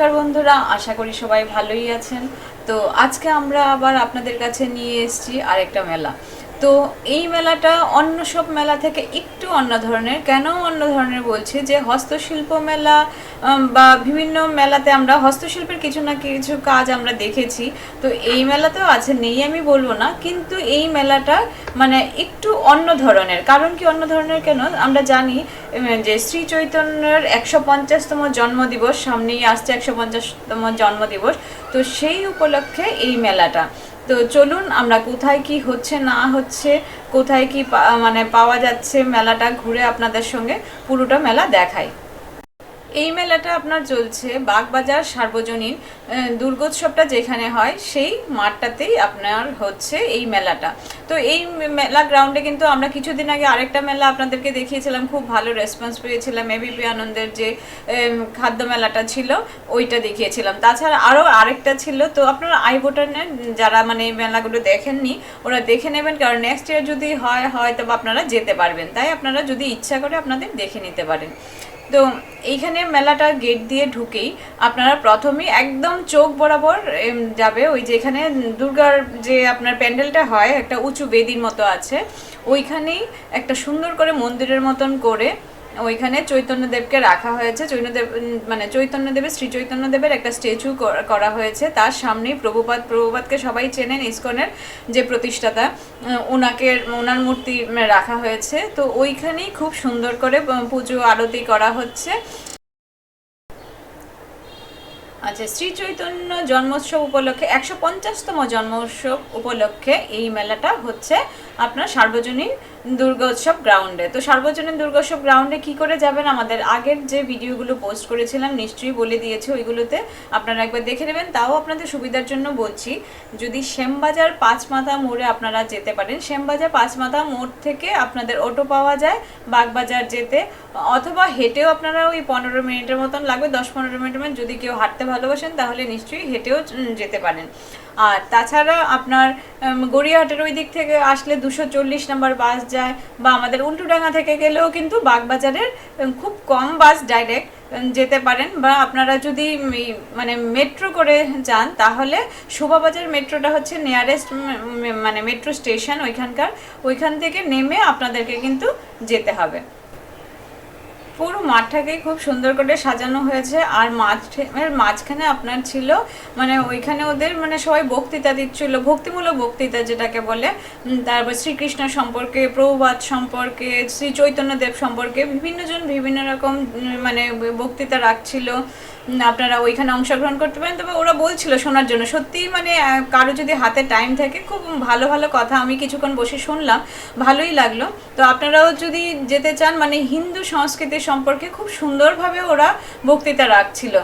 নমস্কার বন্ধুরা, আশা করি সবাই ভালোই আছেন। তো আজকে আমরা আবার আপনাদের কাছে নিয়ে এসেছি আরেকটা মেলা। তো এই মেলাটা অন্য সব মেলা থেকে একটু অন্য ধরনের। কেন অন্য ধরনের বলছি যে হস্তশিল্প মেলা বা বিভিন্ন মেলাতে আমরা হস্তশিল্পের কিছু না কিছু কাজ আমরা দেখেছি। তো এই মেলাতেও আছে, নেই আমি বলব না, কিন্তু এই মেলাটা মানে একটু অন্য ধরনের। কারণ কি অন্য ধরনের কেন? আমরা জানি যে শ্রী চৈতন্যের একশো পঞ্চাশতম জন্মদিবস, সামনেই আসছে একশো পঞ্চাশতম জন্মদিবস। তো সেই উপলক্ষে এই মেলাটা। তো চলুন আমরা কোথায় কি হচ্ছে, না হচ্ছে, কোথায় কি মানে পাওয়া যাচ্ছে মেলাটা ঘুরে আপনাদের সঙ্গে পুরোটা মেলা দেখাই। এই মেলাটা আপনার চলছে বাগবাজার সার্বজনীন দুর্গোৎসবটা যেখানে হয়, সেই মাঠটাতেই আপনার হচ্ছে এই মেলাটা। তো এই মেলা গ্রাউন্ডে কিন্তু আমরা কিছুদিন আগে আরেকটা মেলা আপনাদেরকে দেখিয়েছিলাম, খুব ভালো রেসপন্স পেয়েছিলাম এবিপি আনন্দের যে খাদ্য মেলাটা ছিল, ওইটা দেখিয়েছিলাম। তাছাড়া আরও আরেকটা ছিল, তো আপনারা আই ভোটার যারা মানে এই মেলাগুলো দেখেননি, ওরা দেখে নেবেন, কারণ নেক্সট ইয়ার যদি হয় হয়তো বা আপনারা যেতে পারবেন। তাই আপনারা যদি ইচ্ছা করে আপনাদের দেখে নিতে পারেন। তো এইখানে মেলাটা গেট দিয়ে ঢুকেই আপনারা প্রথমেই একদম চোখ বরাবর যাবে ওই যে এখানে দুর্গার যে আপনার প্যান্ডেলটা হয়, একটা উঁচু বেদির মতো আছে, ওইখানেই একটা সুন্দর করে মন্দিরের মতন করে ওইখানে চৈতন্যদেবকে রাখা হয়েছে। চৈতন্যদেব মানে চৈতন্যদেবের শ্রী চৈতন্যদেবের একটা স্ট্যাচু করা হয়েছে। তার সামনেই প্রভুপাদ, প্রভুপাদকে সবাই চেনেন ইসকনের যে প্রতিষ্ঠাতা। ওনাকে, ওনার মূর্তি রাখা হয়েছে। তো ওইখানেই খুব সুন্দর করে পুজো, আরতি করা হচ্ছে। আচ্ছা শ্রী চৈতন্য জন্মোৎসব উপলক্ষে, একশো পঞ্চাশতম জন্মোৎসব উপলক্ষে এই মেলাটা হচ্ছে। আপনার সার্বজনীন দুর্গোৎসব গ্রাউন্ডে তো সার্বজনীন দুর্গোৎসব গ্রাউন্ডে কি করে যাবেন? আমাদের আগের যে ভিডিওগুলো পোস্ট করেছিলাম, নিশ্চয়ই বলে দিয়েছি ওইগুলোতে। আপনারা একবার দেখে নেবেন। তাও আপনাদের সুবিধার জন্য বলছি, যদি শ্যামবাজার পাঁচমাথা মোড়ে আপনারা যেতে পারেন, শ্যামবাজার পাঁচমাথা মোড় থেকে আপনাদের অটো পাওয়া যায়, বাগবাজার যেতে। অথবা হেঁটেও আপনারা ওই পনেরো মিনিটের মতন লাগবে, দশ পনেরো মিনিটের মধ্যে যদি কেউ হাঁটতে ভালোবাসেন, তাহলে নিশ্চয়ই হেঁটেও যেতে পারেন। আর তাছাড়া আপনার গড়িয়াহাটের ওই দিক থেকে আসলে দুশো চল্লিশ নাম্বার বাস যায়, বা আমাদের উল্টুডাঙ্গা থেকে গেলেও কিন্তু বাগবাজারের খুব কম বাস ডাইরেক্ট যেতে পারেন। বা আপনারা যদি মানে মেট্রো করে যান, তাহলে শোভাবাজার মেট্রোটা হচ্ছে নিয়ারেস্ট মানে মেট্রো স্টেশন ওইখানকার, ওইখান থেকে নেমে আপনাদেরকে কিন্তু যেতে হবে। পুরো মাঠটাকে খুব সুন্দর করে সাজানো হয়েছে। আর মাঠের মাঝখানে আপনার ছিল মানে ওইখানে ওদের মানে সবাই বক্তৃতা দিচ্ছিল, ভক্তিমূলক বক্তৃতা যেটাকে বলে। তারপর শ্রীকৃষ্ণ সম্পর্কে প্রভুবাদ সম্পর্কে, শ্রী চৈতন্যদেব সম্পর্কে বিভিন্নজন বিভিন্ন রকম মানে বক্তৃতা রাখছিল। আপনারা ওইখানে অংশগ্রহণ করতে পারেন। তবে ওরা বলছিল শোনার জন্য। সত্যিই মানে কারও যদি হাতে টাইম থাকে, খুব ভালো ভালো কথা। আমি কিছুক্ষণ বসে শুনলাম, ভালোই লাগল। তো আপনারাও যদি যেতে চান মানে হিন্দু সংস্কৃতি সম্পর্কে খুব সুন্দরভাবে ওরা বক্তৃতা রাখছিল।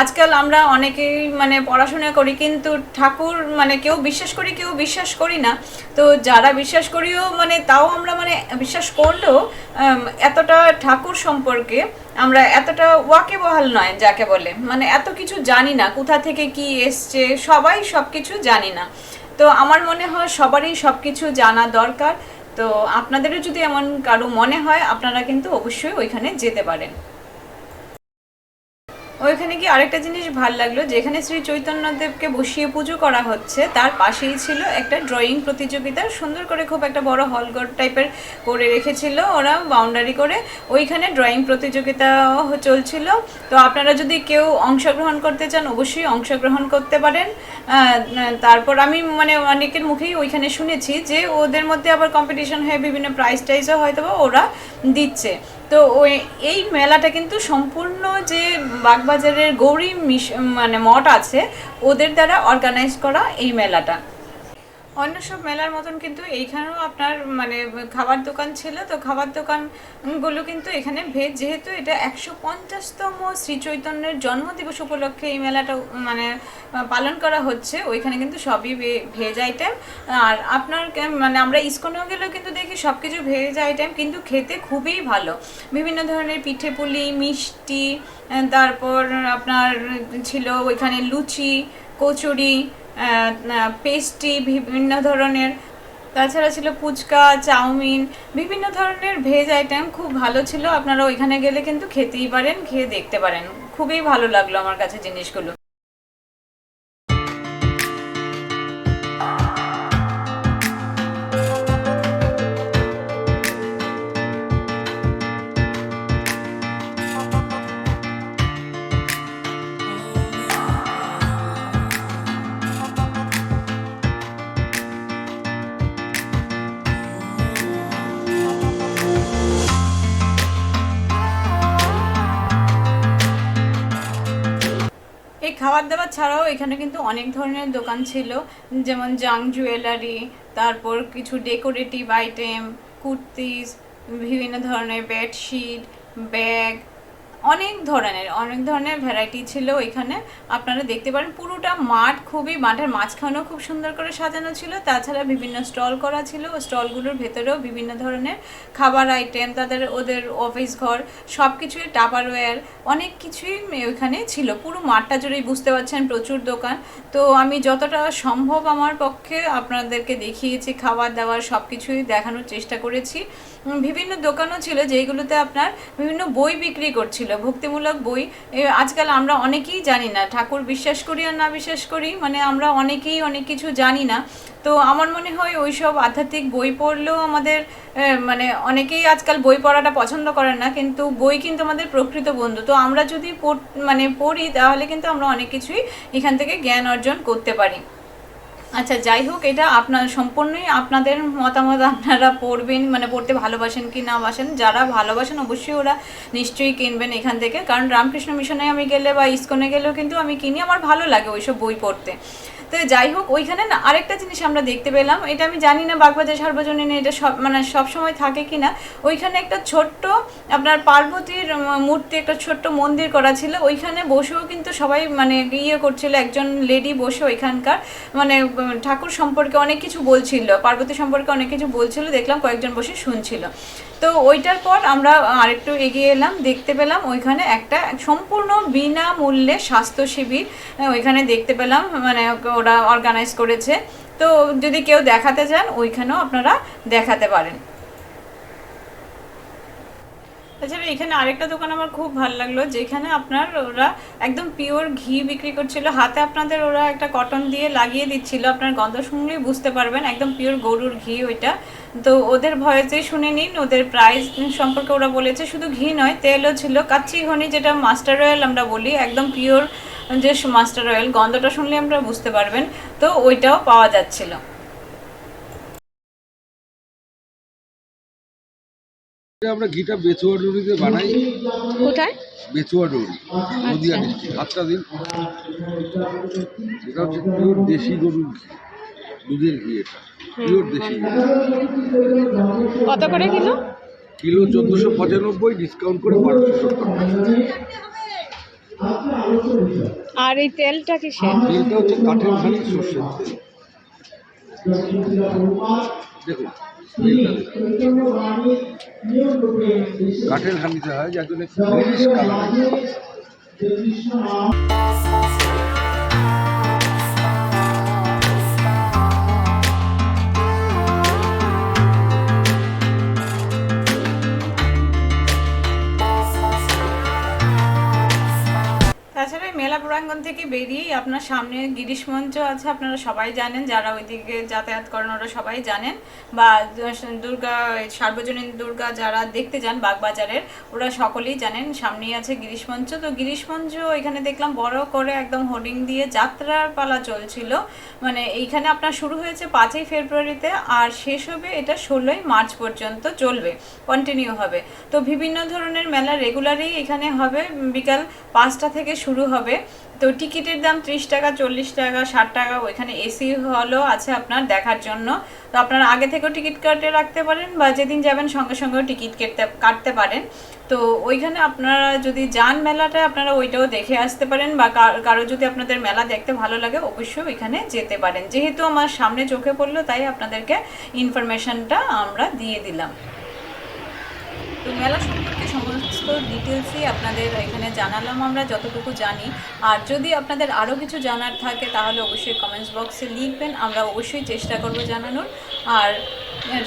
আজকাল আমরা অনেকেই মানে পড়াশোনা করি, কিন্তু ঠাকুর মানে কেউ বিশ্বাস করি, কেউ বিশ্বাস করি না। তো যারা বিশ্বাস করিও মানে তাও আমরা মানে বিশ্বাস করলেও এতটা ঠাকুর সম্পর্কে আমরা এতটা ওয়াকেবহাল নয় যাকে বলে। মানে এত কিছু জানি না, কোথা থেকে কি এসছে, সবাই সব কিছু জানি না। তো আমার মনে হয় সবারই সব কিছু জানা দরকার। তো আপনাদেরও যদি এমন কারও মনে হয়, আপনারা কিন্তু অবশ্যই ওইখানে যেতে পারেন। ওইখানে কি আরেকটা জিনিস ভালো লাগল, যেখানে শ্রী চৈতন্যদেবকে বসিয়ে পুজো করা হচ্ছে, তার পাশেই ছিল একটা ড্রয়িং প্রতিযোগিতা, সুন্দর করে খুব একটা বড় হলঘর টাইপের করে রেখেছিল ওরা বাউন্ডারি করে। ওইখানে ড্রয়িং প্রতিযোগিতাও চলছিল। তো আপনারা যদি কেউ অংশগ্রহণ করতে চান, অবশ্যই অংশগ্রহণ করতে পারেন। তারপর আমি মানে অনেকের মুখেই ওইখানে শুনেছি যে ওদের মধ্যে আবার কম্পিটিশন হয়ে বিভিন্ন প্রাইজ টাইজও হয়তো ওরা দিচ্ছে। তো ওই, এই মেলাটা কিন্তু সম্পূর্ণ যে বাগবাজারের গৌরী মানে মঠ আছে, ওদের দ্বারা অর্গানাইজ করা এই মেলাটা। অন্য সব মেলার মতন কিন্তু এইখানেও আপনার মানে খাবার দোকান ছিল। তো খাবার দোকানগুলো কিন্তু এখানে ভেজ যেহেতু এটা একশো পঞ্চাশতম শ্রী চৈতন্যের জন্মদিবস উপলক্ষে এই মেলাটা মানে পালন করা হচ্ছে, ওইখানে কিন্তু সবই ভেজ আইটেম। আর আপনার মানে আমরা ইস্কনেও গেলেও কিন্তু দেখি সব কিছু ভেজ আইটেম, কিন্তু খেতে খুবই ভালো। বিভিন্ন ধরনের পিঠে পুলি, মিষ্টি, তারপর আপনার ছিল ওইখানে লুচি, কচুরি পেস্ট্রি বিভিন্ন ধরনের। তাছাড়া ছিল ফুচকা, চাউমিন, বিভিন্ন ধরনের ভেজ আইটেম খুব ভালো ছিল। আপনারা ওইখানে গেলে কিন্তু খেতেই পারেন, খেয়ে দেখতে পারেন। খুবই ভালো লাগল আমার কাছে জিনিসগুলো। খাবার দাবার ছাড়াও এখানে কিন্তু অনেক ধরনের দোকান ছিল। যেমন জাং জুয়েলারি তারপর কিছু ডেকোরেটিভ আইটেম কুর্তিস, বিভিন্ন ধরনের বেডশিট ব্যাগ অনেক ধরনের অনেক ধরনের ভ্যারাইটি ছিল এখানে আপনারা দেখতে পারেন, পুরোটা মাঠ খুবই, মাঠের মাঝখানেও খুব সুন্দর করে সাজানো ছিল। তাছাড়া বিভিন্ন স্টল করা ছিল স্টলগুলোর ভেতরেও বিভিন্ন ধরনের খাবার আইটেম তাদের ওদের অফিস ঘর সব কিছুই টাপারওয়্যার অনেক কিছুই ওইখানে ছিল। পুরো মাঠটা জুড়েই বুঝতে পারছেন, প্রচুর দোকান। তো আমি যতটা সম্ভব আমার পক্ষে আপনাদেরকে দেখিয়েছি, খাবার দাবার সব কিছুই দেখানোর চেষ্টা করেছি। বিভিন্ন দোকানও ছিল যেইগুলোতে আপনার বিভিন্ন বই বিক্রি করছিল। ভক্তিমূলক বই। আজকাল আমরা অনেকেই জানি না, ঠাকুর বিশ্বাস করি আর না বিশ্বাস করি মানে আমরা অনেকেই অনেক কিছু জানি না। তো আমার মনে হয় ওই সব আধ্যাত্মিক বই পড়লেও আমাদের মানে অনেকেই আজকাল বই পড়াটা পছন্দ করেন না, কিন্তু বই কিন্তু আমাদের প্রকৃত বন্ধু। তো আমরা যদি মানে পড়ি তাহলে কিন্তু আমরা অনেক কিছুই এখান থেকে জ্ঞান অর্জন করতে পারি। আচ্ছা যাই হোক, এটা আপনার সম্পূর্ণই আপনাদের মতামত, আপনারা পড়বেন মানে পড়তে ভালোবাসেন কি না বাসেন, যারা ভালোবাসেন অবশ্যই ওরা নিশ্চয়ই কিনবেন এখান থেকে। কারণ রামকৃষ্ণ মিশনে আমি গেলে বা ইস্কনে গেলেও কিন্তু আমি কিনি, আমার ভালো লাগে ওইসব বই পড়তে। তো যাই হোক, ওইখানে না আরেকটা জিনিস আমরা দেখতে পেলাম। এটা আমি জানি না বাগবাজার, সার্বজনীনে এটা সব মানে সব সময় থাকে কি না ওইখানে একটা ছোট্ট আপনার পার্বতীর মূর্তি, একটা ছোট্ট মন্দির করা ছিল। ওইখানে বসেও কিন্তু সবাই মানে ইয়ে করছিল, একজন লেডি বসে ওইখানকার। মানে ঠাকুর সম্পর্কে অনেক কিছু বলছিল, পার্বতী সম্পর্কে অনেক কিছু বলছিল, দেখলাম কয়েকজন বসে শুনছিল। তো ওইটার পর আমরা আরেকটু এগিয়ে এলাম, দেখতে পেলাম ওইখানে একটা সম্পূর্ণ বিনামূল্যে স্বাস্থ্য শিবির ওইখানে দেখতে পেলাম। মানে ওরা অর্গানাইজ করেছে। তো যদি কেউ দেখাতে চান ওইখানেও আপনারা দেখাতে পারেন। তাছাড়া এখানে আরেকটা দোকান আমার খুব ভালো লাগল, যেখানে আপনার ওরা একদম পিওর ঘি বিক্রি করছিল। হাতে আপনাদের ওরা একটা কটন দিয়ে লাগিয়ে দিচ্ছিল। আপনার গন্ধ শুনলেই বুঝতে পারবেন, একদম পিওর গরুর ঘি ওইটা। তো ওদের ভয়েসে শুনে নিন, ওদের প্রাইস সম্পর্কে ওরা বলেছে, শুধু ঘি নয়, তেলও ছিল। কাচ্চি ঘনি যেটা মাস্টার অয়েল আমরা বলি, একদম পিওর যে মাস্টার অয়েল গন্ধটা শুনলে আমরা বুঝতে পারবেন। তো ওইটাও পাওয়া যাচ্ছিল। আমরা ঘিটা বেচুয়া ডুরিতে বানাই। কোথায়? বেচুয়া ডুরি নদিয়া ডিস্ট্রিক্ট সাতটা দিন। এটা হচ্ছে পিওর দেশি গরুর ঘি দুধের ঘি এটা পিওর দেশি। কত করে কিলো? কিলো চোদ্দোশো পঁচানব্বই ডিসকাউন্ট করে বারোশো সত্তর আর এই তেলটা কিসের? তেলটা হচ্ছে কাঠের খালি সর্ষের তেল। দেখুন। কাঠের হাঁড়িতে হয় যার জন্য মেলা প্রাঙ্গণ থেকে বেরিয়েই আপনার সামনে গিরিশ মঞ্চ আছে, আপনারা সবাই জানেন, যারা ওইদিকে যাতায়াত করেন ওরা সবাই জানেন। বা দুর্গা, সার্বজনীন দুর্গা যারা দেখতে যান বাগবাজারের, ওরা সকলেই জানেন, সামনেই আছে গিরিশ মঞ্চ। তো গিরিশ মঞ্চ এখানে দেখলাম বড় করে একদম হোর্ডিং দিয়ে যাত্রার পালা চলছিল। মানে এইখানে আপনার শুরু হয়েছে পাঁচই ফেব্রুয়ারিতে আর শেষ হবে এটা ষোলোই মার্চ পর্যন্ত চলবে কন্টিনিউ হবে। তো বিভিন্ন ধরনের মেলা রেগুলারই এখানে হবে, বিকাল পাঁচটা থেকে শুরু হবে। তো টিকিটের দাম ত্রিশ টাকা, চল্লিশ টাকা, ষাট টাকা, ওইখানে এসি হলও আছে আপনার দেখার জন্য। তো আপনারা আগে থেকেও টিকিট কাটে রাখতে পারেন বা যেদিন যাবেন সঙ্গে সঙ্গেও টিকিট কেটে কাটতে পারেন। তো ওইখানে আপনারা যদি যান মেলাটা আপনারা ওইটাও দেখে আসতে পারেন বা কার- যদি আপনাদের মেলা দেখতে ভালো লাগে, অবশ্যই ওইখানে যেতে পারেন। যেহেতু আমার সামনে চোখে পড়ল, তাই আপনাদেরকে ইনফরমেশনটা আমরা দিয়ে দিলাম। তো মেলা সমস্ত ডিটেলসই আপনাদের এখানে জানালাম, আমরা যতটুকু জানি। আর যদি আপনাদের আরও কিছু জানার থাকে, তাহলে অবশ্যই কমেন্টস বক্সে লিখবেন, আমরা অবশ্যই চেষ্টা করব জানানোর। আর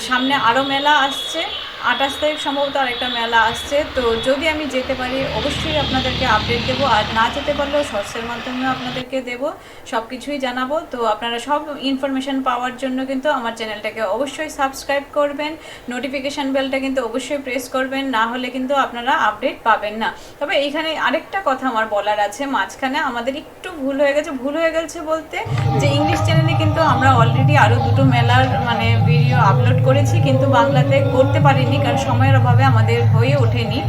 সামনে আরও মেলা আসছে। আঠাশ তারিখ সম্ভবত আরেকটা মেলা আসছে। তো যদি আমি যেতে পারি, অবশ্যই আপনাদেরকে আপডেট দেবো। আর না যেতে পারলেও শর্টসের মাধ্যমেও আপনাদেরকে দেবো। সব কিছুই জানাব। তো আপনারা সব ইনফরমেশন পাওয়ার জন্য কিন্তু আমার চ্যানেলটাকে অবশ্যই সাবস্ক্রাইব করবেন। নোটিফিকেশান বেলটা কিন্তু অবশ্যই প্রেস করবেন। না হলে কিন্তু আপনারা আপডেট পাবেন না। তবে এইখানে আরেকটা কথা আমার বলার আছে। মাঝখানে আমাদের একটু ভুল হয়ে গেছে। ভুল হয়ে গেছে বলতে যে ইংলিশ চ্যানেলে কিন্তু আমরা অলরেডি আরও দুটো মেলার মানে ভিডিও আপলোড করেছি। কিন্তু বাংলাতে করতে পারিনি। কারণ সময়ের অভাবে আমাদের হয়ে ওঠেনি।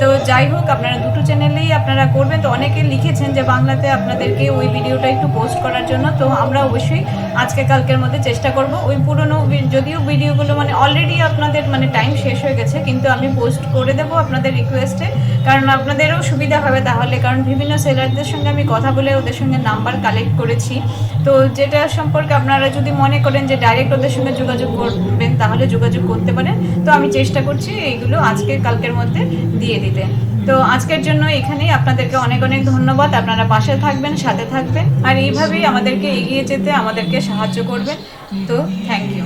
তো যাই হোক, আপনারা দুটো চ্যানেলেই আপনারা করবেন। তো অনেকে লিখেছেন যে বাংলাতে আপনাদেরকে ওই ভিডিওটা একটু পোস্ট করার জন্য। তো আমরা অবশ্যই আজকে কালকের মধ্যে চেষ্টা করব। ওই পুরনো যদিও ভিডিওগুলো মানে অলরেডি আপনাদের মানে টাইম শেষ হয়ে গেছে, কিন্তু আমি পোস্ট করে দেবো আপনাদের রিকোয়েস্টে কারণ আপনাদেরও সুবিধা হবে তাহলে, কারণ বিভিন্ন সেলারদের সঙ্গে আমি কথা বলে ওদের সঙ্গে নাম্বার কালেক্ট করেছি। তো যেটা সম্পর্কে আপনারা যদি মনে করেন যে ডাইরেক্ট ওদের সঙ্গে যোগাযোগ করবেন, তাহলে যোগাযোগ করতে পারেন। তো আমি চেষ্টা করছি এইগুলো আজকে, কালকের মধ্যে দিয়ে দিতে। তো আজকের জন্য এখানেই আপনাদেরকে অনেক অনেক ধন্যবাদ। আপনারা পাশে থাকবেন, সাথে থাকবেন। আর এইভাবেই আমাদেরকে এগিয়ে যেতে, আমাদেরকে সাহায্য করবেন। তো থ্যাংক ইউ